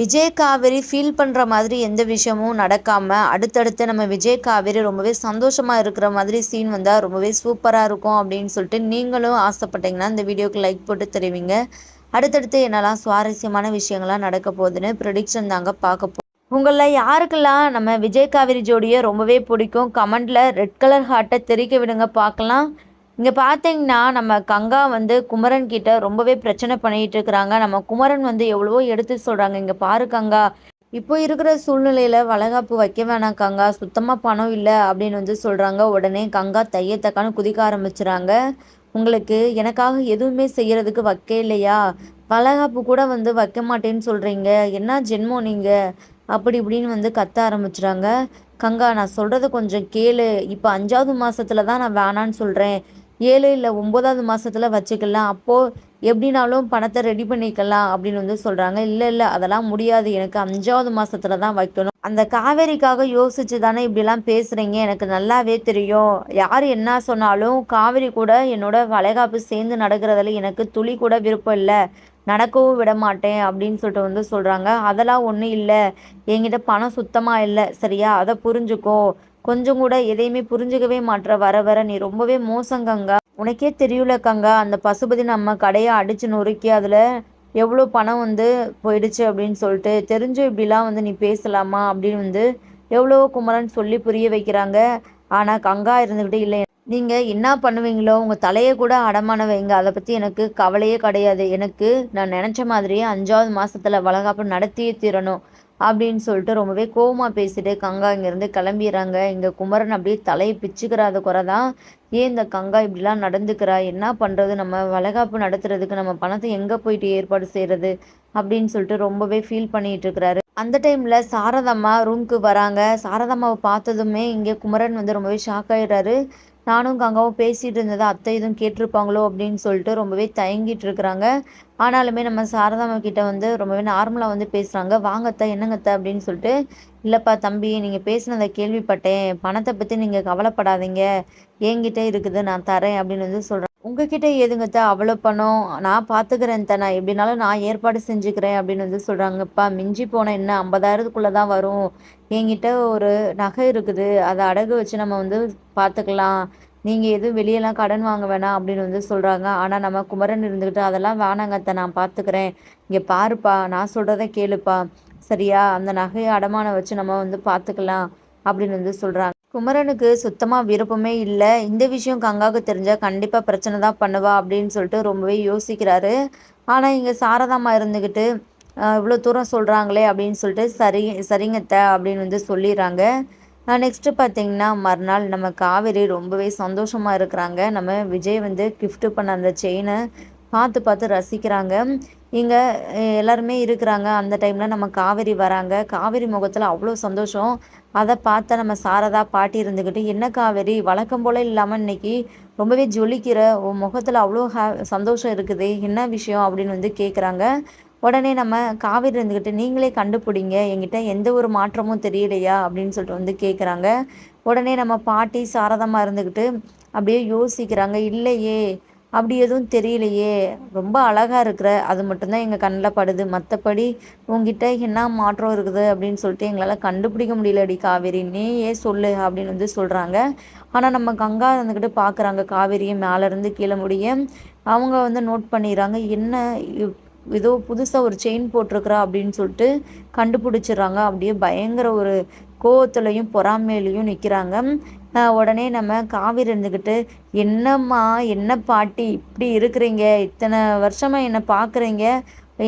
Vijay Kaveri feel பண்ணுற மாதிரி எந்த விஷயமும் நடக்காமல் அடுத்தடுத்து நம்ம விஜய் காவேரி ரொம்பவே சந்தோஷமாக இருக்கிற மாதிரி சீன் வந்தால் ரொம்பவே சூப்பராக இருக்கும் அப்படின்னு சொல்லிட்டு நீங்களும் ஆசைப்பட்டீங்கன்னா இந்த வீடியோக்கு லைக் போட்டு தெரிவிங்க. அடுத்தடுத்து என்னெல்லாம் சுவாரஸ்யமான விஷயங்கள்லாம் நடக்க போகுதுன்னு ப்ரொடிக்ஷன் தாங்க பார்க்க போ உங்களில் யாருக்கெல்லாம் நம்ம விஜய் காவேரி ஜோடியை ரொம்பவே பிடிக்கும் கமெண்டில் ரெட் கலர் ஹார்ட்டை தெரிக்க விடுங்க பார்க்கலாம். இங்கே பார்த்தீங்கன்னா நம்ம கங்கா வந்து குமரன் கிட்ட ரொம்பவே பிரச்சனை பண்ணிகிட்டு இருக்கிறாங்க. நம்ம குமரன் வந்து எவ்வளவோ எடுத்து சொல்கிறாங்க இங்கே பாரு கங்கா இப்போ இருக்கிற சூழ்நிலையில் வளகாப்பு வைக்க வேணாம் கங்கா சுத்தமாக பணம் இல்லை அப்படின்னு வந்து சொல்கிறாங்க உடனே கங்கா தையத்தக்கான்னு குதிக்க ஆரம்பிச்சுறாங்க. உங்களுக்கு எனக்காக எதுவுமே செய்கிறதுக்கு வைக்க இல்லையா? வளகாப்பு கூட வந்து வைக்க மாட்டேன்னு சொல்கிறீங்க என்ன ஜென்மம் நீங்கள் அப்படி இப்படின்னு வந்து கத்த ஆரம்பிச்சுறாங்க. கங்கா நான் சொல்கிறத கொஞ்சம் கேளு. இப்போ அஞ்சாவது மாதத்துல தான் நான் வேணான்னு சொல்கிறேன் ஏழு இல்லை ஒம்பதாவது மாதத்தில் வச்சுக்கலாம். அப்போது எப்படினாலும் பணத்தை ரெடி பண்ணிக்கலாம் அப்படின்னு வந்து சொல்கிறாங்க இல்லை இல்லை அதெல்லாம் முடியாது. எனக்கு அஞ்சாவது மாதத்துல தான் வைக்கணும். அந்த காவேரிக்காக யோசிச்சு தானே இப்படிலாம் பேசுகிறீங்க எனக்கு நல்லாவே தெரியும். யார் என்ன சொன்னாலும் காவேரி கூட என்னோட வளைகாப்பு சேர்ந்து நடக்கிறதுல எனக்கு துளி கூட விருப்பம் இல்லை. நடக்கவும் விட மாட்டேன் அப்படின்னு சொல்லிட்டு வந்து சொல்கிறாங்க அதெல்லாம் ஒன்றும் இல்லை. என்கிட்ட பணம் சுத்தமாக இல்லை. சரியா? அதை புரிஞ்சுக்கோ. கொஞ்சம் கூட எதையுமே புரிஞ்சுக்கவே மாட்ற வர வர நீ ரொம்பவே மோசங்கங்கா உனக்கே தெரியல கங்கா அந்த பசுபதி நம்ம கடையை அடிச்சு நொறுக்கி அதில் எவ்வளோ பணம் வந்து போயிடுச்சு அப்படின்னு சொல்லிட்டு தெரிஞ்சு இப்படிலாம் வந்து நீ பேசலாமா? அப்படின்னு வந்து எவ்வளோ குமரன் சொல்லி புரிய வைக்கிறாங்க. ஆனால் கங்கா இருந்துக்கிட்டு இல்லை நீங்கள் என்ன பண்ணுவீங்களோ உங்கள் தலையை கூட அடமான வைங்க. அதை பற்றி எனக்கு கவலையே கிடையாது. எனக்கு நான் நினச்ச மாதிரியே அஞ்சாவது மாதத்தில் வளகாப்பு நடத்தியே தீரணும். அப்படின்னு சொல்லிட்டு ரொம்பவே கோவமாக பேசிட்டு கங்கா இங்கேருந்து கிளம்பிடுறாங்க. இங்கே குமரன் அப்படியே தலையை பிச்சுக்கிறாத குறை தான் ஏன் இந்த கங்கா இப்படிலாம் நடந்துக்கிறா? என்ன பண்ணுறது நம்ம வளகாப்பு நடத்துறதுக்கு நம்ம பணத்தை எங்கே போயிட்டு ஏற்பாடு செய்கிறது அப்படின்னு சொல்லிட்டு ரொம்பவே ஃபீல் பண்ணிட்டு இருக்கிறாரு. அந்த டைமில் சாரதம்மா ரூம்க்கு வராங்க. சாரதம்மாவை பார்த்ததுமே இங்கே குமரன் வந்து ரொம்பவே ஷாக் ஆகிடுறாரு நானும் கங்காவும் பேசிகிட்டு இருந்ததை அத்தை எதுவும் கேட்டிருப்பாங்களோ அப்படின்னு சொல்லிட்டு ரொம்பவே தயங்கிட்டு இருக்கிறாங்க. ஆனாலுமே நம்ம சாரதாமா கிட்ட வந்து ரொம்பவே நார்மலாக வந்து பேசுகிறாங்க வாங்கத்த என்னங்கத்த அப்படின்னு சொல்லிட்டு இல்லைப்பா தம்பி நீங்கள் பேசினதை கேள்விப்பட்டேன். பணத்தை பற்றி நீங்கள் கவலைப்படாதீங்க. என்கிட்ட இருக்குது நான் தரேன். அப்படின்னு வந்து சொல்கிறேன் உங்ககிட்ட எதுங்கத்த அவ்வளோ பணம். நான் பார்த்துக்கிறேன் தானே. எப்படினாலும் நான் ஏற்பாடு செஞ்சுக்கிறேன் அப்படின்னு வந்து சொல்கிறாங்கப்பா மிஞ்சி போனால் என்ன? ஐம்பதாயிரத்துக்குள்ளே தான் வரும். என்கிட்ட ஒரு நகை இருக்குது. அதை அடகு வச்சு நம்ம வந்து பார்த்துக்கலாம் நீங்கள் எதுவும் வெளியெல்லாம் கடன் வாங்க வேணாம் அப்படின்னு வந்து சொல்கிறாங்க ஆனால் நம்ம குமரன் இருந்துக்கிட்டு அதெல்லாம் வேணாங்கத்த நான் பார்த்துக்கிறேன் இங்கே பாருப்பா. நான் சொல்கிறத கேளுப்பா. சரியா? அந்த நகையை அடமானம் வச்சு நம்ம வந்து பார்த்துக்கலாம் அப்படின்னு வந்து சொல்கிறாங்க குமரனுக்கு சுத்தமாக விருப்பமே இல்லை. இந்த விஷயம் கங்காவுக்கு தெரிஞ்சால் கண்டிப்பாக பிரச்சனை தான் பண்ணுவா அப்படின்னு சொல்லிட்டு ரொம்பவே யோசிக்கிறாரு. ஆனால் இங்கே சாரதாமா இருந்துக்கிட்டு இவ்வளோ தூரம் சொல்கிறாங்களே அப்படின்னு சொல்லிட்டு சரி சரிங்கத்த அப்படின்னு வந்து சொல்லிடுறாங்க. நெக்ஸ்ட்டு பார்த்தீங்கன்னா மறுநாள் நம்ம காவேரி ரொம்பவே சந்தோஷமாக இருக்கிறாங்க. நம்ம விஜய் வந்து கிஃப்ட்டு பண்ண அந்த செயினை பார்த்து பார்த்து ரசிக்கிறாங்க. இங்கே எல்லாருமே இருக்கிறாங்க. அந்த டைமில் நம்ம காவேரி வராங்க. காவேரி முகத்தில் அவ்வளோ சந்தோஷம். அதை பார்த்த நம்ம சாரதா பாட்டி இருந்துக்கிட்டு என்ன காவேரி? வழக்கம் போல் இல்லாமல் இன்னைக்கு ரொம்பவே ஜொலிக்கிற உன் முகத்தில் அவ்வளோ ஹே சந்தோஷம் இருக்குது. என்ன விஷயம்? அப்படின்னு வந்து கேட்குறாங்க உடனே நம்ம காவேரி இருந்துக்கிட்டு நீங்களே கண்டுபிடிங்க. என்கிட்ட எந்த ஒரு மாற்றமும் தெரியலையா? அப்படின்னு சொல்லிட்டு வந்து கேட்குறாங்க உடனே நம்ம பாட்டி சாரதமாக இருந்துக்கிட்டு அப்படியே யோசிக்கிறாங்க. இல்லையே. அப்படி எதுவும் தெரியலையே. ரொம்ப அழகாக இருக்கிற அது மட்டும்தான் எங்கள் கண்ணில் படுது. மற்றபடி உங்ககிட்ட என்ன மாற்றம் இருக்குது அப்படின்னு சொல்லிட்டு எங்களால் கண்டுபிடிக்க முடியலடி காவேரி. நீ ஏன் சொல்லு அப்படின்னு வந்து சொல்கிறாங்க ஆனால் நம்ம கங்கா இருந்துக்கிட்டு பார்க்குறாங்க காவேரியை மேலேருந்து கீழே முடிய அவங்க வந்து நோட் பண்ணிடுறாங்க. என்ன ஏதோ புதுசாக ஒரு செயின் போட்டிருக்கிறா அப்படின்னு சொல்லிட்டு கண்டுபிடிச்சிடுறாங்க. அப்படியே பயங்கர ஒரு கோவத்துலையும் பொறாமையிலையும் நிற்கிறாங்க உடனே நம்ம காவிரி இருந்துக்கிட்டு என்னம்மா என்ன பாட்டி இப்படி இருக்கிறீங்க? இத்தனை வருஷமாக என்னை பார்க்குறீங்க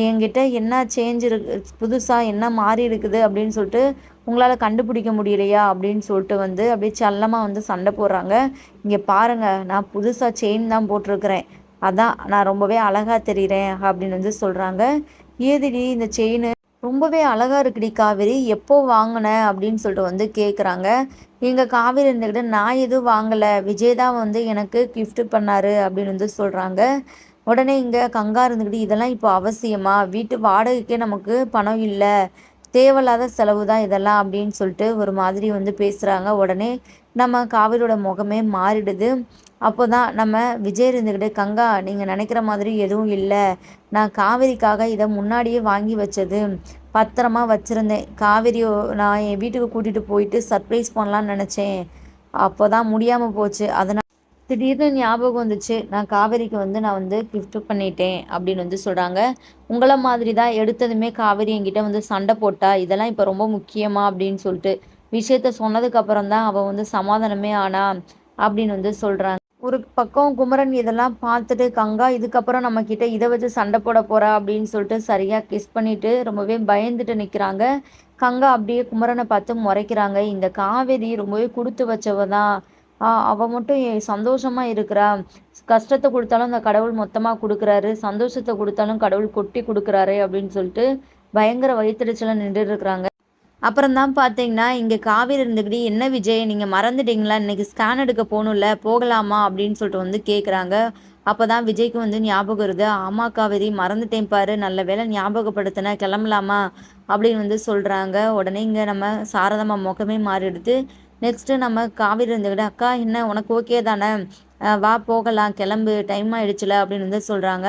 என்கிட்ட என்ன சேஞ்ச் இருக்கு புதுசாக என்ன மாறி இருக்குது? அப்படின்னு சொல்லிட்டு உங்களால் கண்டுபிடிக்க முடியலையா? அப்படின்னு சொல்லிட்டு வந்து அப்படியே செல்லமாக வந்து சண்டை போடுறாங்க. இங்கே பாருங்கள் நான் புதுசாக செயின் தான் போட்டிருக்கிறேன். அதான் நான் ரொம்பவே அழகாக தெரிகிறேன் அப்படின்னு வந்து சொல்கிறாங்க ஏதிடி இந்த செயின் ரொம்பவே அழகாக இருக்குடி காவேரி. எப்போ வாங்கின அப்படின்னு சொல்லிட்டு வந்து கேட்குறாங்க எங்கள் காவேரி இருந்துக்கிட்டு நான் எதுவும் வாங்கலை. விஜய் தான் வந்து எனக்கு கிஃப்ட் பண்ணார் அப்படின்னு வந்து சொல்கிறாங்க உடனே இங்கே கங்கா இருந்துக்கிட்டு இதெல்லாம் இப்போ அவசியமா? வீட்டு வாடகைக்கே நமக்கு பணம் இல்லை. தேவையில்லாத செலவு தான் இதெல்லாம் அப்படின்னு சொல்லிட்டு ஒரு மாதிரி வந்து பேசுகிறாங்க உடனே நம்ம காவிரியோட முகமே மாறிடுது. அப்போ தான் நம்ம விஜய் இருந்துக்கிட்டு கங்கா நீங்கள் நினைக்கிற மாதிரி எதுவும் இல்லை. நான் காவேரிக்காக இதை முன்னாடியே வாங்கி வச்சது பத்திரமா வச்சுருந்தேன். காவேரி நான் என் வீட்டுக்கு கூட்டிகிட்டு போயிட்டு சர்ப்ரைஸ் பண்ணலான்னு நினச்சேன். அப்போ தான் முடியாமல் போச்சு. அதனால் திடீர்னு ஞாபகம் வந்துச்சு. நான் காவேரிக்கு வந்து நான் வந்து கிஃப்ட் பண்ணிட்டேன் அப்படின்னு வந்து சொல்கிறாங்க உங்களை மாதிரி தான் எடுத்ததுமே காவேரி என்கிட்ட வந்து சண்டை போட்டா இதெல்லாம் இப்போ ரொம்ப முக்கியமா? அப்படின்னு சொல்லிட்டு விஷயத்த சொன்னதுக்கு அப்புறம் தான் அவள் வந்து சமாதானமே ஆனா அப்படின்னு வந்து சொல்கிறாங்க ஒரு பக்கம் குமரன் இதெல்லாம் பார்த்துட்டு கங்கா இதுக்கப்புறம் நம்ம கிட்ட இதை வச்சு சண்டை போட போறா? அப்படின்னு சொல்லிட்டு சரியா கிஸ் பண்ணிட்டு ரொம்பவே பயந்துட்டு நிற்கிறாங்க கங்கா அப்படியே குமரனை பார்த்து முறைக்கிறாங்க. இந்த காவேரி ரொம்பவே கொடுத்து வச்சவ தான். அவ மட்டும் சந்தோஷமா இருக்கிறா. கஷ்டத்தை கொடுத்தாலும் அந்த கடவுள் மொத்தமாக கொடுக்குறாரு. சந்தோஷத்தை கொடுத்தாலும் கடவுள் கொட்டி கொடுக்குறாரு அப்படின்னு சொல்லிட்டு பயங்கர வயிற்றுச்சலாக நின்று இருக்கிறாங்க. அப்புறம் தான் பார்த்தீங்கன்னா இங்கே காவேரி இருந்துக்கிட்டு என்ன விஜய் நீங்கள் மறந்துட்டீங்களா? இன்றைக்கி ஸ்கேன் எடுக்க போகணும்ல போகலாமா? அப்படின்னு சொல்லிட்டு வந்து கேட்குறாங்க அப்போ தான் விஜய்க்கு வந்து ஞாபகம் வருது. ஆமா காவேரி மறந்துட்டேன் பாரு. நல்ல வேலை ஞாபகப்படுத்தின கிளம்பலாமா? அப்படின்னு வந்து சொல்கிறாங்க உடனே இங்கே நம்ம சாரதம்மா முகமே மாறிடுது. நெக்ஸ்ட்டு நம்ம காவேரி இருந்துக்கிட்டு அக்கா என்ன? உனக்கு ஓகே தானே? வா போகலாம். கிளம்பு. டைம் ஆயிடுச்சுல? அப்படின்னு வந்து சொல்கிறாங்க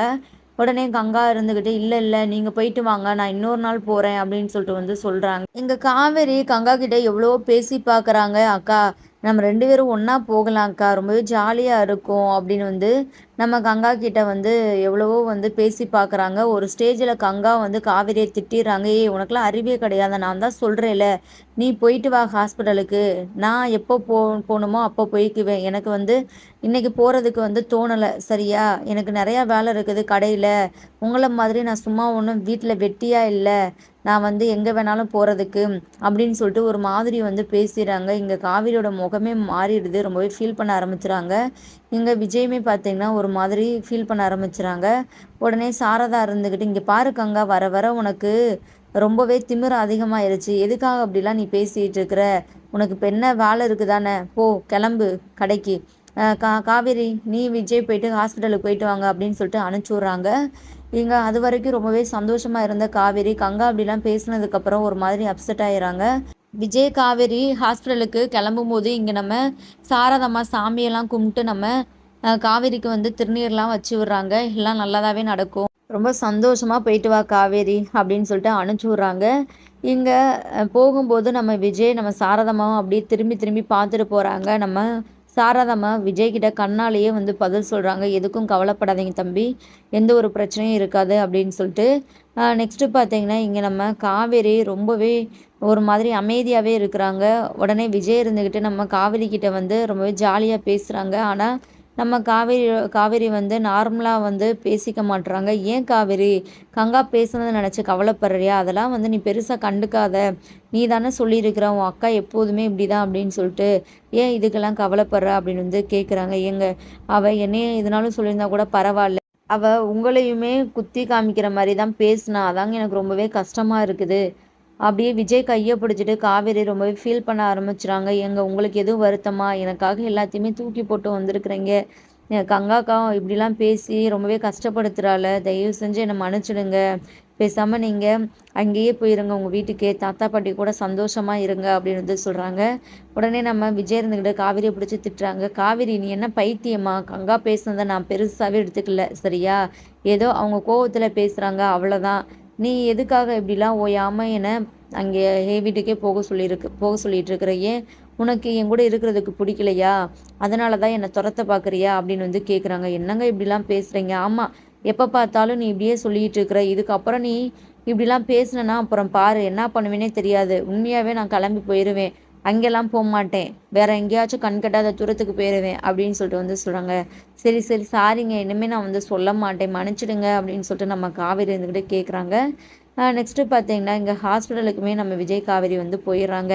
உடனே கங்கா இருந்துக்கிட்டு இல்லை இல்லை நீங்கள் போயிட்டு வாங்க நான் இன்னொரு நாள் போகிறேன் அப்படின்னு சொல்லிட்டு வந்து சொல்கிறாங்க எங்கள் காவேரி கங்கா கிட்ட எவ்வளோ பேசி பார்க்குறாங்க அக்கா நம்ம ரெண்டு பேரும் ஒன்றா போகலாம்க்கா. ரொம்பவே ஜாலியாக இருக்கும் அப்படின்னு வந்து நம்ம கங்கா கிட்ட வந்து எவ்வளவோ வந்து பேசி பார்க்குறாங்க ஒரு ஸ்டேஜில் கங்கா வந்து காவிரியை திட்டிடுறாங்க. ஏய் உனக்குலாம் அறிவே கிடையாது. நான் தான் சொல்கிறேன்ல நீ போயிட்டு வா ஹாஸ்பிட்டலுக்கு நான் எப்போ போ போகணுமோ அப்போ போய்க்குவேன். எனக்கு வந்து இன்றைக்கி போகிறதுக்கு வந்து தோணலை. சரியா? எனக்கு நிறையா வேலை இருக்குது கடையில். உங்களை மாதிரி நான் சும்மா ஒன்றும் வீட்டில் வெட்டியாக இல்லை. நான் வந்து எங்கே வேணாலும் போகிறதுக்கு அப்படின்னு சொல்லிட்டு ஒரு மாதிரி வந்து பேசிடுறாங்க இங்கே காவிரியோட முகமே மாறிடுது. ரொம்பவே ஃபீல் பண்ண ஆரம்பிச்சுறாங்க. இங்கே விஜயுமே பார்த்தீங்கன்னா ஒரு மாதிரி ஃபீல் பண்ண ஆரம்பிச்சுறாங்க. உடனே சாரதா இருந்துக்கிட்டு இங்கே பாருக்கங்க வர வர உனக்கு ரொம்பவே திமிர் அதிகமாயிருச்சு. எதுக்காக அப்படிலாம் நீ பேசிகிட்டு இருக்கிற? உனக்கு இப்போ என்ன வேலை இருக்குதானே? போ கிளம்பு கடைக்கு. கா காவேரி நீ விஜய் போயிட்டு ஹாஸ்பிட்டலுக்கு போயிட்டு வாங்க அப்படின்னு சொல்லிட்டு அனுப்பிச்சி விட்றாங்க. இங்கே அது வரைக்கும் ரொம்பவே சந்தோஷமாக இருந்த காவேரி. கங்கா அப்படிலாம் பேசினதுக்கப்புறம் ஒரு மாதிரி அப்செட் ஆயிடுறாங்க விஜய் காவேரி ஹாஸ்பிட்டலுக்கு கிளம்பும் போது இங்கே நம்ம சாரதம்மா சாமியெல்லாம் கும்பிட்டு நம்ம காவேரிக்கு வந்து திருநீர்லாம் வச்சு விட்றாங்க. எல்லாம் நல்லதாகவே நடக்கும். ரொம்ப சந்தோஷமாக போயிட்டு வா காவேரி அப்படின்னு சொல்லிட்டு அனுப்பிச்சி விட்றாங்க. இங்கே போகும்போது நம்ம விஜய் நம்ம சாரதம்மாவும் அப்படியே திரும்பி திரும்பி பார்த்துட்டு போகிறாங்க நம்ம சாரதாம்மா விஜய்கிட்ட கண்ணாலேயே வந்து பதில் சொல்கிறாங்க எதுக்கும் கவலைப்படாதீங்க தம்பி. எந்த ஒரு பிரச்சனையும் இருக்காது அப்படின்னு சொல்லிட்டு நெக்ஸ்ட்டு பார்த்தீங்கன்னா இங்கே நம்ம காவேரி ரொம்பவே ஒரு மாதிரி அமைதியாகவே இருக்கிறாங்க. உடனே விஜய் இருந்துக்கிட்டு நம்ம காவேரி கிட்ட வந்து ரொம்பவே ஜாலியாக பேசுகிறாங்க ஆனால் நம்ம காவேரி காவேரி வந்து நார்மலாக வந்து பேசிக்க மாட்டுறாங்க ஏன் காவேரி? கங்கா பேசுனதை நினச்சி கவலைப்படுறியா? அதெல்லாம் வந்து நீ பெருசாக கண்டுக்காத. நீ தானே சொல்லியிருக்கிற உன் அக்கா எப்போதுமே இப்படி தான் அப்படின்னு சொல்லிட்டு ஏன் இதுக்கெல்லாம் கவலைப்படுற அப்படின்னு வந்து கேட்குறாங்க ஏங்க அவள் என்னையே இதனாலும் சொல்லியிருந்தா கூட பரவாயில்ல. அவள் உங்களையுமே குத்தி காமிக்கிற மாதிரி தான் பேசினா. அதாங்க எனக்கு ரொம்பவே கஷ்டமாக இருக்குது. அப்படியே விஜய் கையை பிடிச்சிட்டு காவேரி ரொம்பவே ஃபீல் பண்ண ஆரம்பிச்சுறாங்க. எங்க உங்களுக்கு எதுவும் வருத்தமா? எனக்காக எல்லாத்தையுமே தூக்கி போட்டு வந்திருக்கிறீங்க. கங்காக்கா இப்படிலாம் பேசி ரொம்பவே கஷ்டப்படுத்துகிறாள் தயவு செஞ்சு என்னை மன்னிச்சிடுங்க. பேசாமல் நீங்கள் அங்கேயே போயிருங்க. உங்கள் வீட்டுக்கே தாத்தா பாட்டி கூட சந்தோஷமாக இருங்க அப்படின்னு வந்து சொல்கிறாங்க உடனே நம்ம விஜய் இருந்துக்கிட்டு காவிரியை பிடிச்சி திட்டுறாங்க. காவிரி நீ என்ன பைத்தியமா? கங்கா பேசுனதை நான் பெருசாகவே எடுத்துக்கல. சரியா? ஏதோ அவங்க கோவத்தில் பேசுகிறாங்க அவ்வளோதான் நீ எதுக்காக இப்படிலாம் ஓயாமல் என்னை அங்கே ஹே வீட்டுக்கே போக சொல்லியிருக்கு போக சொல்லிகிட்டு இருக்கிற ஏன் உனக்கு என் கூட இருக்கிறதுக்கு பிடிக்கலையா? அதனால தான் என்னை துரத்த பார்க்குறியா? அப்படின்னு வந்து கேட்குறாங்க என்னங்க இப்படிலாம் பேசுகிறீங்க ஆமாம் எப்போ பார்த்தாலும் நீ இப்படியே சொல்லிகிட்டு இருக்கிற இதுக்கப்புறம் நீ இப்படிலாம் பேசுனேன்னா அப்புறம் பாரு என்ன பண்ணுவேனே தெரியாது. உண்மையாகவே நான் கிளம்பி போயிடுவேன் அங்கெல்லாம் போக மாட்டேன். வேற எங்கேயாச்சும் கண் கட்டாத தூரத்துக்கு போயிடுவேன் அப்படின்னு சொல்லிட்டு வந்து சொல்கிறாங்க சரி சரி சாரிங்க. இனிமேல் நான் வந்து சொல்ல மாட்டேன். மன்னிச்சிடுங்க அப்படின்னு சொல்லிட்டு நம்ம காவேரி இருந்துக்கிட்டே கேட்குறாங்க நெக்ஸ்ட்டு பார்த்தீங்கன்னா இங்கே ஹாஸ்பிட்டலுக்குமே நம்ம விஜய் காவேரி வந்து போயிடுறாங்க.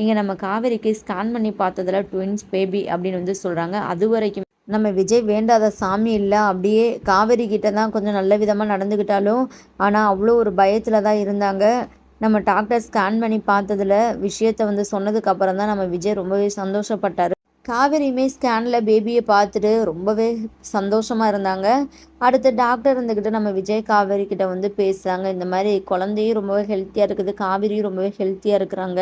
இங்கே நம்ம காவேரிக்கு ஸ்கேன் பண்ணி பார்த்ததில் ட்வின்ஸ் பேபி அப்படின்னு வந்து சொல்கிறாங்க அது வரைக்கும் நம்ம விஜய் வேண்டாத சாமி இல்லை. அப்படியே காவேரி கிட்ட தான் கொஞ்சம் நல்ல விதமாக நடந்துக்கிட்டாலும் ஆனால் அவ்வளோ ஒரு பயத்தில் தான் இருந்தாங்க. நம்ம டாக்டர் ஸ்கேன் பண்ணி பார்த்ததில் விஷயத்த வந்து சொன்னதுக்கப்புறம் தான் நம்ம விஜய் ரொம்பவே சந்தோஷப்பட்டார். காவேரியுமே ஸ்கேனில் பேபியை பார்த்துட்டு ரொம்பவே சந்தோஷமாக இருந்தாங்க. அடுத்து டாக்டர் இருந்துக்கிட்டு நம்ம விஜய் காவேரி கிட்ட வந்து பேசுகிறாங்க இந்த மாதிரி குழந்தையும் ரொம்பவே ஹெல்த்தியாக இருக்குது. காவேரியும் ரொம்பவே ஹெல்த்தியாக இருக்கிறாங்க.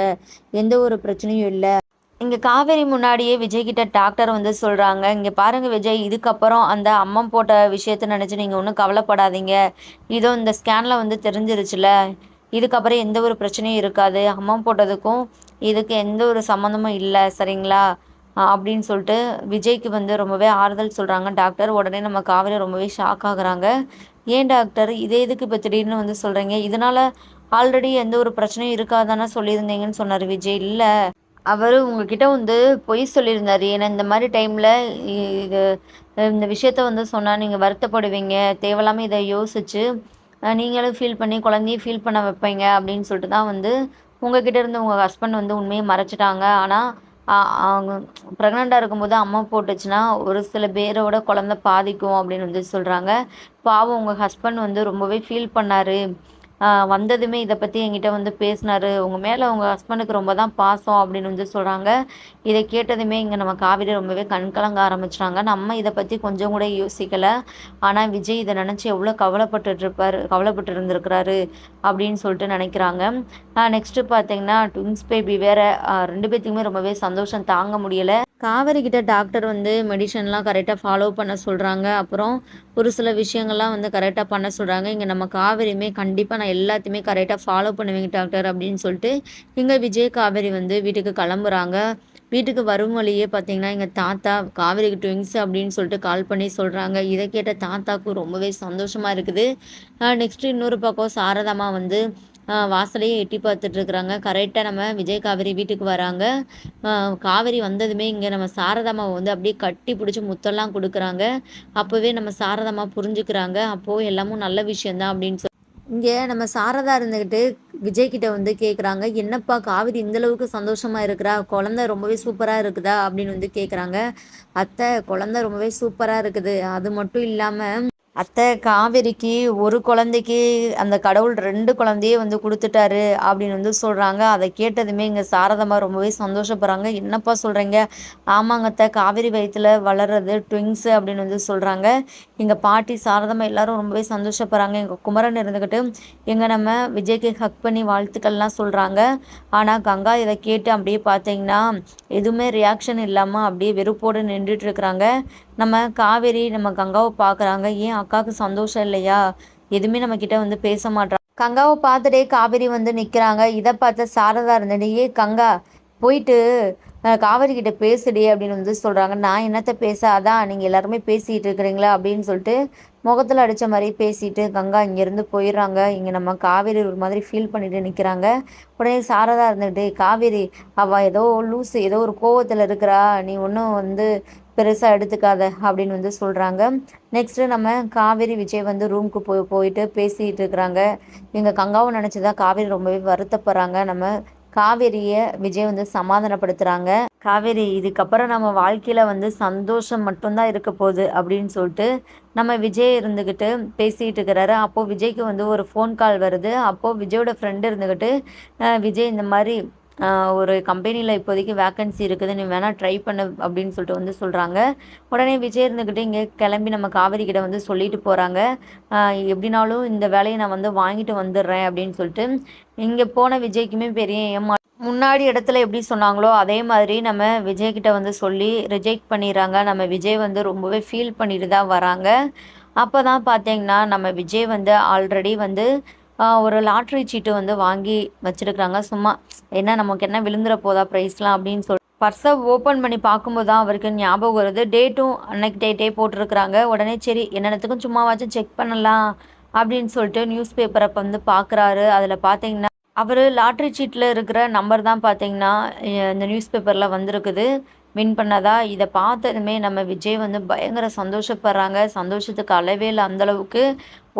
எந்த ஒரு பிரச்சனையும் இல்லை. இங்கே காவேரி முன்னாடியே விஜய் கிட்ட டாக்டர் வந்து சொல்கிறாங்க இங்கே பாருங்கள் விஜய் இதுக்கப்புறம் அந்த அம்மா போட்ட விஷயத்த நினச்சி நீங்கள் ஒன்றும் கவலைப்படாதீங்க. இதோ இந்த ஸ்கேனில் வந்து தெரிஞ்சிருச்சுல. இதுக்கப்புறம் எந்த ஒரு பிரச்சனையும் இருக்காது. அம்மா போட்டதுக்கும் இதுக்கு எந்த ஒரு சம்மந்தமும் இல்லை சரிங்களா? அப்படின்னு சொல்லிட்டு விஜய்க்கு வந்து ரொம்பவே ஆறுதல் சொல்கிறாங்க டாக்டர் உடனே நம்ம காவிரி ரொம்பவே ஷாக் ஆகுறாங்க. ஏன் டாக்டர்? இதே இதுக்கு இப்போ திடீர்னு வந்து சொல்கிறீங்க இதனால் ஆல்ரெடி எந்த ஒரு பிரச்சனையும் இருக்காதானே சொல்லியிருந்தீங்கன்னு சொன்னார் விஜய். இல்லை அவர் உங்ககிட்ட வந்து பொய் சொல்லியிருந்தார். ஏன்னா இந்த மாதிரி டைமில் இது இந்த விஷயத்த வந்து சொன்னால் நீங்கள் வருத்தப்படுவீங்க. தேவையில்லாமல் இதை யோசித்து நீங்களும் ஃபீல் பண்ணி குழந்தையும் ஃபீல் பண்ண வைப்பீங்க அப்படின்னு சொல்லிட்டு தான் வந்து உங்ககிட்ட இருந்து உங்கள் ஹஸ்பண்ட் வந்து உண்மையை மறைச்சிட்டாங்க. ஆனால் அவங்க ப்ரெக்னெண்ட்டாக இருக்கும்போது அம்மா போட்டுச்சுன்னா ஒரு சில பேரோட குழந்த பாதிக்கும் அப்படின்னு வந்து சொல்கிறாங்க பாவம் உங்கள் ஹஸ்பண்ட் வந்து ரொம்பவே ஃபீல் பண்ணார். வந்ததுமே இதை பற்றி என்கிட்ட வந்து பேசினார். உங்கள் மேலே உங்கள் ஹஸ்பண்டுக்கு ரொம்ப தான் பாசம் அப்படின்னு வந்து சொல்கிறாங்க இதை கேட்டதுமே இங்கே நம்ம காவிரி ரொம்பவே கண்கலங்க ஆரம்பிச்சிட்டாங்க. நம்ம இதை பற்றி கொஞ்சம் கூட யோசிக்கலை. ஆனால் விஜய் இதை நினச்சி எவ்வளோ கவலைப்பட்டுருப்பார் கவலைப்பட்டு இருந்திருக்கிறாரு அப்படின்னு சொல்லிட்டு நினைக்கிறாங்க. நெக்ஸ்ட்டு பார்த்தீங்கன்னா ட்வின்ஸ் பேபி வேறு ரெண்டு பேர்த்துக்குமே ரொம்பவே சந்தோஷம். தாங்க முடியலை. காவேரி கிட்ட டாக்டர் வந்து மெடிசன்லாம் கரெக்டாக ஃபாலோ பண்ண சொல்கிறாங்க அப்புறம் ஒரு சில விஷயங்கள்லாம் வந்து கரெக்டாக பண்ண சொல்கிறாங்க இங்கே நம்ம காவேரியுமே கண்டிப்பாக நான் எல்லாத்தையுமே கரெக்டாக ஃபாலோ பண்ணுவேங்க டாக்டர் அப்படின்னு சொல்லிட்டு இங்கே விஜய் காவேரி வந்து வீட்டுக்கு கிளம்புறாங்க. வீட்டுக்கு வரும் வழியே பார்த்தீங்கன்னா எங்கள் தாத்தா காவேரிக்கு ட்விங்ஸ் அப்படின்னு சொல்லிட்டு கால் பண்ணி சொல்கிறாங்க இதை கேட்ட தாத்தாவுக்கு ரொம்பவே சந்தோஷமாக இருக்குது. நெக்ஸ்ட்டு இன்னொரு பக்கம் சாரதாமா வந்து வாசலையே எட்டி பார்த்துட்ருக்குறாங்க கரெக்டாக நம்ம விஜய் காவேரி வீட்டுக்கு வராங்க. காவேரி வந்ததுமே இங்கே நம்ம சாரதாமாவை வந்து அப்படியே கட்டி பிடிச்சி முத்தெல்லாம் கொடுக்குறாங்க. அப்போவே நம்ம சாரதாமா புரிஞ்சுக்கிறாங்க. அப்போது எல்லாமும் நல்ல விஷயந்தான் அப்படின்னு சொல்லி இங்கே நம்ம சாரதா இருந்துக்கிட்டு விஜய்கிட்ட வந்து கேட்குறாங்க என்னப்பா காவிரி இந்தளவுக்கு சந்தோஷமாக இருக்கிறா? குழந்த ரொம்பவே சூப்பராக இருக்குதா? அப்படின்னு வந்து கேட்குறாங்க அத்தை குழந்த ரொம்பவே சூப்பராக இருக்குது. அது மட்டும் இல்லாமல் அத்தை காவேரிக்கு ஒரு குழந்தைக்கு அந்த கடவுள் ரெண்டு குழந்தையே வந்து கொடுத்துட்டாரு அப்படின்னு வந்து சொல்கிறாங்க அதை கேட்டதுமே இங்கே சாரதம்மா ரொம்பவே சந்தோஷப்படுறாங்க. என்னப்பா சொல்கிறீங்க ஆமாங்க அத்தை காவேரி வயிற்றில் வளர்றது ட்விங்ஸு அப்படின்னு வந்து சொல்கிறாங்க எங்கள் பாட்டி சாரதம்மா எல்லாரும் ரொம்பவே சந்தோஷப்படுறாங்க. எங்கள் குமரன் இருந்துக்கிட்டு எங்கள் நம்ம விஜய்க்கு ஹக் பண்ணி வாழ்த்துக்கள்லாம் சொல்கிறாங்க ஆனால் கங்கா இதை கேட்டு அப்படியே பார்த்தீங்கன்னா எதுவுமே ரியாக்ஷன் இல்லாமல் அப்படியே வெறுப்போடு நின்றுட்டு இருக்கிறாங்க. நம்ம காவேரி நம்ம கங்காவை பார்க்குறாங்க ஏன் அக்காவுக்கு சந்தோஷம் இல்லையா? எதுவுமே நம்மக்கிட்ட வந்து பேச மாட்டான் கங்காவை பார்த்துட்டே காவேரி வந்து நிற்கிறாங்க இதை பார்த்த சாரதா இருந்தே ஏ கங்கா போயிட்டு காவேரி கிட்ட பேசுடி அப்படின்னு வந்து சொல்கிறாங்க நான் என்னத்த பேச? அதான் நீங்கள் எல்லாருமே பேசிகிட்டு இருக்கிறீங்களா? அப்படின்னு சொல்லிட்டு முகத்தில் அடித்த மாதிரி பேசிட்டு கங்கா இங்கேருந்து போயிடுறாங்க. இங்கே நம்ம காவேரி ஒரு மாதிரி ஃபீல் பண்ணிட்டு நிற்கிறாங்க உடனே சாரதா இருந்துட்டு காவேரி அவள் ஏதோ லூஸு ஏதோ ஒரு கோவத்தில் இருக்கிறா. நீ ஒன்றும் வந்து பெருசாக எடுத்துக்காத அப்படின்னு வந்து சொல்கிறாங்க நெக்ஸ்ட்டு நம்ம காவேரி விஜய் வந்து ரூமுக்கு போய் போயிட்டு பேசிகிட்டு இருக்கிறாங்க. இவங்க கங்காவும் நினச்சி தான் காவேரி ரொம்பவே வருத்தப்படுறாங்க. நம்ம காவேரியை விஜய் வந்து சமாதானப்படுத்துகிறாங்க காவேரி இதுக்கப்புறம் நம்ம வாழ்க்கையில் வந்து சந்தோஷம் மட்டும்தான் இருக்க போகுது அப்படின்னு சொல்லிட்டு நம்ம விஜய் இருந்துக்கிட்டு பேசிகிட்டு இருக்கிறாரு. அப்போது விஜய்க்கு வந்து ஒரு ஃபோன் கால் வருது. அப்போது விஜயோட ஃப்ரெண்டு இருந்துக்கிட்டு விஜய் இந்த மாதிரி ஒரு கம்பெனியில் இப்போதைக்கு வேக்கன்சி இருக்குது நீ வேணால் ட்ரை பண்ணு அப்படின்னு சொல்லிட்டு வந்து சொல்கிறாங்க உடனே விஜய் இருந்துக்கிட்டு இங்கே கிளம்பி நம்ம காவேரி கிட்ட வந்து சொல்லிட்டு போகிறாங்க எப்படினாலும் இந்த வேலையை நான் வந்து வாங்கிட்டு வந்துடுறேன் அப்படின்னு சொல்லிட்டு இங்கே போன விஜய்க்குமே பெரிய ஏமா முன்னாடி இடத்துல எப்படி சொன்னாங்களோ அதே மாதிரி நம்ம விஜய்கிட்ட வந்து சொல்லி ரிஜெக்ட் பண்ணிடுறாங்க. நம்ம விஜய் வந்து ரொம்பவே ஃபீல் பண்ணிட்டு தான் வராங்க. அப்போ தான் பார்த்தீங்கன்னா நம்ம விஜய் வந்து ஆல்ரெடி வந்து ஒரு லாட்ரி சீட்டு வந்து வாங்கி வச்சுருக்குறாங்க. சும்மா என்ன நமக்கு என்ன விழுந்துற போதா ப்ரைஸ்லாம் அப்படின்னு சொல்லி பர்ஸை ஓப்பன் பண்ணி பார்க்கும்போது தான் அவருக்கு ஞாபகம் வருது. டேட்டும் அன்னைக்கு டேட்டே போட்டிருக்கிறாங்க. உடனே சரி என்னென்னத்துக்கும் சும்மாவாச்சும் செக் பண்ணலாம் அப்படின்னு சொல்லிட்டு நியூஸ் பேப்பரை வந்து பார்க்குறாரு. அதில் பார்த்தீங்கன்னா அவர் லாட்ரி சீட்டில் இருக்கிற நம்பர் தான் பார்த்தீங்கன்னா இந்த நியூஸ் பேப்பரில் வந்திருக்குது. வின் பண்ணதா? இதை பார்த்ததுமே நம்ம விஜய் வந்து பயங்கர சந்தோஷப்படுறாங்க. சந்தோஷத்துக்கு அளவே இல்லை அந்தளவுக்கு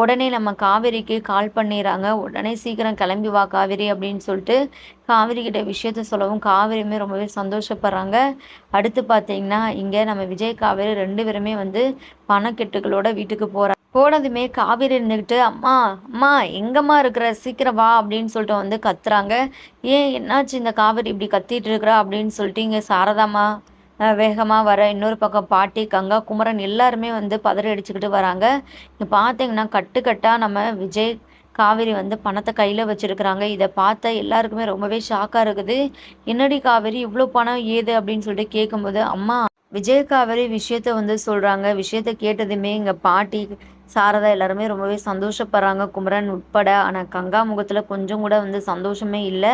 உடனே நம்ம காவேரிக்கு கால் பண்ணிடுறாங்க. உடனே சீக்கிரம் கிளம்பி வா காவேரி அப்படின்னு சொல்லிட்டு காவேரி கிட்ட விஷயத்த சொல்லவும் காவேரியுமே ரொம்பவே சந்தோஷப்படுறாங்க. அடுத்து பார்த்தீங்கன்னா இங்கே நம்ம விஜய் காவேரி ரெண்டு பேருமே வந்து பணக்கெட்டுகளோட வீட்டுக்கு போகிறாங்க போனதுமே காவேரி இருந்துக்கிட்டு அம்மா அம்மா எங்கம்மா இருக்கிற? சீக்கிரம் வா அப்படின்னு சொல்லிட்டு வந்து கத்துறாங்க. ஏன் என்னாச்சு இந்த காவேரி இப்படி கத்திட்டு இருக்கிறா? அப்படின்னு சொல்லிட்டு இங்கே சாரதாம்மா வேகமாக வர இன்னொரு பக்கம் பாட்டி கங்கா குமரன் எல்லாருமே வந்து பதறி அடிச்சுக்கிட்டு வராங்க. இங்கே பார்த்தீங்கன்னா கட்டுக்கட்டாக நம்ம விஜய் காவேரி வந்து பணத்தை கையில் வச்சுருக்குறாங்க. இதை பார்த்த எல்லாருக்குமே ரொம்பவே ஷாக்காக இருக்குது. என்னடி காவேரி இவ்வளோ பணம் ஏது? அப்படின்னு சொல்லிட்டு கேட்கும்போது அம்மா விஜய் காவேரி விஷயத்த வந்து சொல்கிறாங்க விஷயத்த கேட்டதுமே இங்கே பாட்டி சாரதா எல்லாருமே ரொம்பவே சந்தோஷப்படுறாங்க. குமரன் உட்பட. ஆனால் கங்கா முகத்தில் கொஞ்சம் கூட வந்து சந்தோஷமே இல்லை.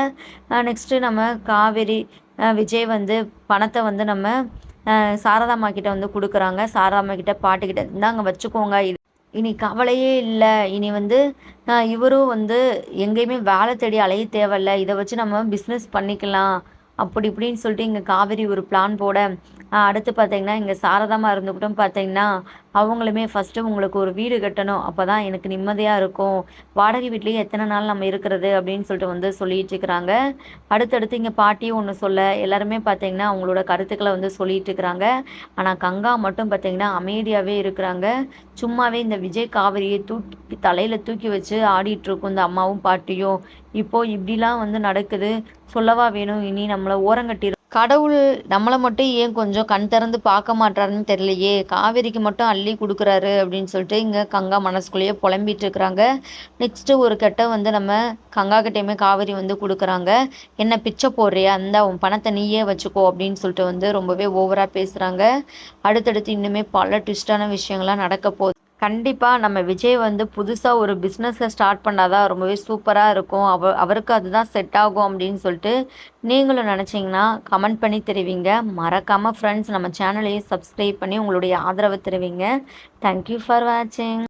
நெக்ஸ்ட்டு நம்ம காவேரி விஜய் வந்து பணத்தை வந்து நம்ம சாரதாம்மா கிட்ட வந்து கொடுக்குறாங்க. சாரதாம்மா கிட்ட பாட்டுக்கிட்ட இந்தாங்க வச்சுக்கோங்க. இது இனி கவலையே இல்லை. இனி வந்து இவரும் வந்து எங்கேயுமே வேலை தேடி அலைய தேவையில்ல. இதை வச்சு நம்ம பிஸ்னஸ் பண்ணிக்கலாம். அப்படி இப்படின்னு சொல்லிட்டு இங்கே காவேரி ஒரு பிளான் போட அடுத்து பார்த்தீங்கன்னா இங்கே சாரதாமா இருந்துக்கிட்டும் பார்த்தீங்கன்னா அவங்களுமே ஃபஸ்ட்டு உங்களுக்கு ஒரு வீடு கட்டணும். அப்போ தான் எனக்கு நிம்மதியாக இருக்கும். வாடகை வீட்லேயே எத்தனை நாள் நம்ம இருக்கிறது அப்படின்னு சொல்லிட்டு வந்து சொல்லிட்டு இருக்கிறாங்க. அடுத்தடுத்து இங்கே பாட்டியும் ஒன்று சொல்ல எல்லாருமே பார்த்தீங்கன்னா அவங்களோட கருத்துக்களை வந்து சொல்லிட்டு இருக்கிறாங்க. ஆனால் கங்கா மட்டும் பார்த்தீங்கன்னா அமைதியாகவே இருக்கிறாங்க. சும்மாவே இந்த விஜய் காவிரியை தூக்கி தலையில் தூக்கி வச்சு ஆடிட்டுருக்கும் இந்த அம்மாவும் பாட்டியும். இப்போது இப்படிலாம் வந்து நடக்குது. சொல்லவா வேணும்? இனி நம்மளை ஓரங்கட்டிடும் கடவுள் நம்மளை மட்டும் ஏன் கொஞ்சம் கண் திறந்து பார்க்க மாட்டாருன்னு தெரியலையே. காவேரிக்கு மட்டும் அள்ளி கொடுக்குறாரு அப்படின்னு சொல்லிட்டு இங்கே கங்கா மனசுக்குள்ளேயே புலம்பிட்டு இருக்கிறாங்க. நெக்ஸ்ட்டு ஒரு கெட்ட வந்து நம்ம கங்கா கிட்டேயுமே காவேரி வந்து கொடுக்குறாங்க. என்ன பிச்சை போடுறியா? அந்த உன் பணத்தை நீயே வச்சுக்கோ அப்படின்னு சொல்லிட்டு வந்து ரொம்பவே ஓவராக பேசுகிறாங்க அடுத்தடுத்து இன்னுமே பல ட்விஸ்டான விஷயங்கள்லாம் நடக்க போகுது. கண்டிப்பாக நம்ம விஜய் வந்து புதுசாக ஒரு பிஸ்னஸை ஸ்டார்ட் பண்ணால் தான் ரொம்பவே சூப்பராக இருக்கும். அவ அவருக்கு அதுதான் செட் ஆகும் அப்படின்னு சொல்லிட்டு நீங்களும் நினச்சிங்கன்னா கமெண்ட் பண்ணி தெரிவிங்க. மறக்காமல் ஃப்ரெண்ட்ஸ் நம்ம சேனலையும் சப்ஸ்கிரைப் பண்ணி உங்களுடைய ஆதரவை தெரிவிங்க. தேங்க்யூ ஃபார் வாட்சிங்